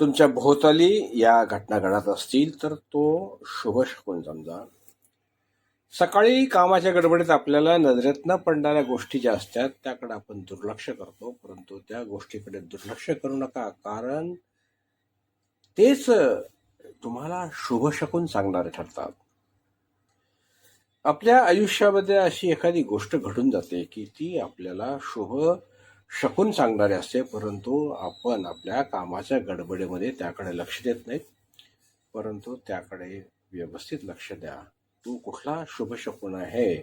तुमच्या भोवताली या घटना घडत असतील तर तो शुभ शकून समजा. सकाळी कामाच्या गडबडीत आपल्याला नजरेत न पडणाऱ्या गोष्टी ज्या असतात त्याकडे आपण दुर्लक्ष करतो परंतु त्या गोष्टीकडे दुर्लक्ष करू नका कारण तेच तुम्हाला शुभ शकून सांगणारे ठरतात. आपल्या आयुष्यामध्ये अशी एखादी गोष्ट घडून जाते की ती आपल्याला शुभ शकून सांगणारे असते परंतु आपण आपल्या कामाच्या गडबडीमध्ये त्याकडे लक्ष देत नाहीत परंतु त्याकडे व्यवस्थित लक्ष द्या. तो कुठला शुभ शकून आहे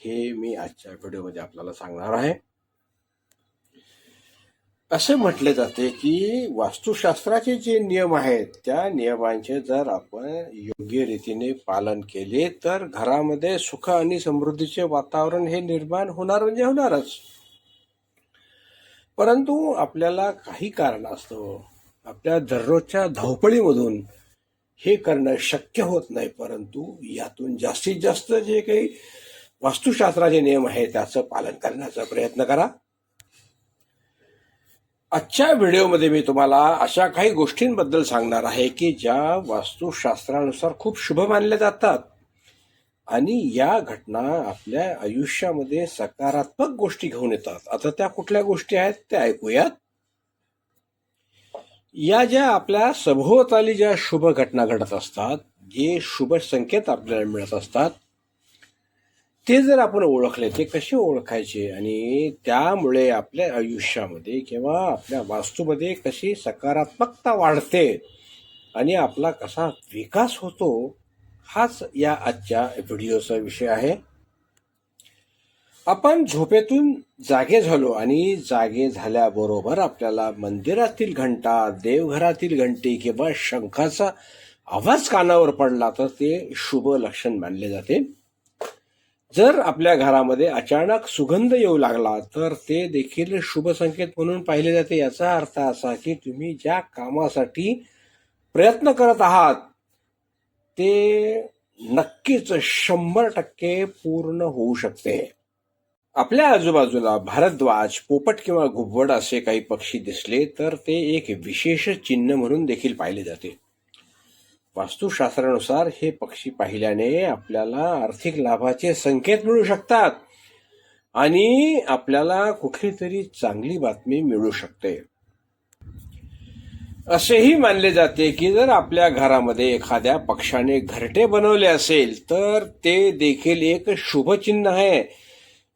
हे मी आजच्या व्हिडिओमध्ये आपल्याला सांगणार आहे. असे म्हटले जाते की वास्तुशास्त्राचे जे नियम आहेत त्या नियमांचे जर आपण योग्य रीतीने पालन केले तर घरामध्ये सुख आणि समृद्धीचे वातावरण हे निर्माण होणार म्हणजे होणारच. परंतु आपल्याला काही कारण असतं. आपल्या दररोजच्या धावपळीमधून हे करणं शक्य होत नाही परंतु यातून जास्तीत जास्त जे काही वास्तुशास्त्राचे नियम आहे त्याचं पालन करण्याचा प्रयत्न करा. आजच्या व्हिडिओमध्ये मी तुम्हाला अशा काही गोष्टींबद्दल सांगणार आहे की ज्या वास्तुशास्त्रानुसार खूप शुभ मानल्या जातात. आणि या घटना आपल्या आयुष्यामध्ये सकारात्मक गोष्टी घेऊन येतात. आता त्या कुठल्या गोष्टी आहेत त्या ऐकूयात. या ज्या आपल्या सभोवताली ज्या शुभ घटना घडत असतात जे शुभ संकेत आपल्याला मिळत असतात ते जर आपण ओळखले ते कसे ओळखायचे आणि त्यामुळे आपल्या आयुष्यामध्ये किंवा आपल्या वास्तूमध्ये कशी सकारात्मकता वाढते आणि आपला कसा विकास होतो हाच या आजच्या व्हिडिओचा विषय आहे. आपण झोपेतून जागे झालो आणि जागे झाल्याबरोबर आपल्याला मंदिरातील घंटा देवघरातील घंटी किंवा शंखाचा आवाज कानावर पडला तर ते शुभ लक्षण मानले जाते. जर आपल्या घरामध्ये अचानक सुगंध येऊ लागला तर ते देखील शुभ संकेत म्हणून पाहिले जाते. याचा अर्थ असा की तुम्ही ज्या कामासाठी प्रयत्न करत आहात ते नक्कीच शंभर टक्के पूर्ण होऊ शकते. आपल्या आजूबाजूला भारद्वाज पोपट किंवा घुबड असे काही पक्षी दिसले तर ते एक विशेष चिन्ह म्हणून देखील पाहिले जाते. वास्तुशास्त्रानुसार हे पक्षी पाहिल्याने आपल्याला आर्थिक लाभाचे संकेत मिळू शकतात आणि आपल्याला कुठली तरी चांगली बातमी मिळू शकते. असेही मानले जाते की जर आपल्या घरामध्ये एखाद्या पक्षाने घरटे बनवले असेल तर ते देखील एक शुभचिन्ह आहे.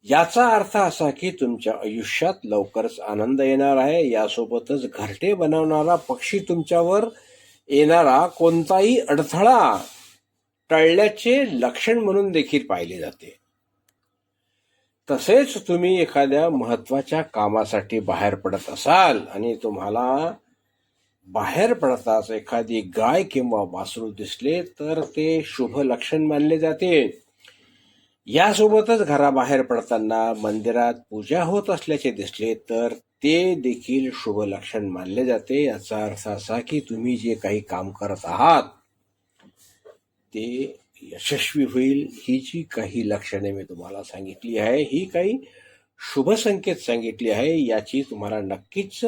याचा अर्थ असा की तुमच्या आयुष्यात लवकरच आनंद येणार आहे. यासोबतच घरटे बनवणारा पक्षी तुमच्यावर येणारा कोणताही अडथळा टळल्याचे लक्षण म्हणून देखील पाहिले जाते. तसेच तुम्ही एखाद्या महत्त्वाच्या कामासाठी बाहेर पडत असाल आणि तुम्हाला बाहेर पडताच एखादी गाय किंवा वासरू दिसले तर ते शुभ लक्षण मानले जाते. यासोबतच घराबाहेर पडताना मंदिरात पूजा होत असल्याचे दिसले तर ते देखील शुभ लक्षण मानले जाते याचा अर्थ असा की तुम्ही जे काही काम करत आहात ते यशस्वी होईल ही जी काही लक्षणे मी तुम्हाला सांगितली आहे ही काही शुभ संकेत सांगितली आहे याची तुम्हाला नक्कीच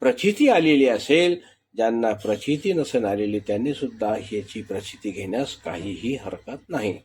प्रचिती आलेली असेल ज्यांना प्रचिती नसेल आलेली त्यांनी सुद्धा याची प्रचिती घेण्यास काहीही हरकत नाही.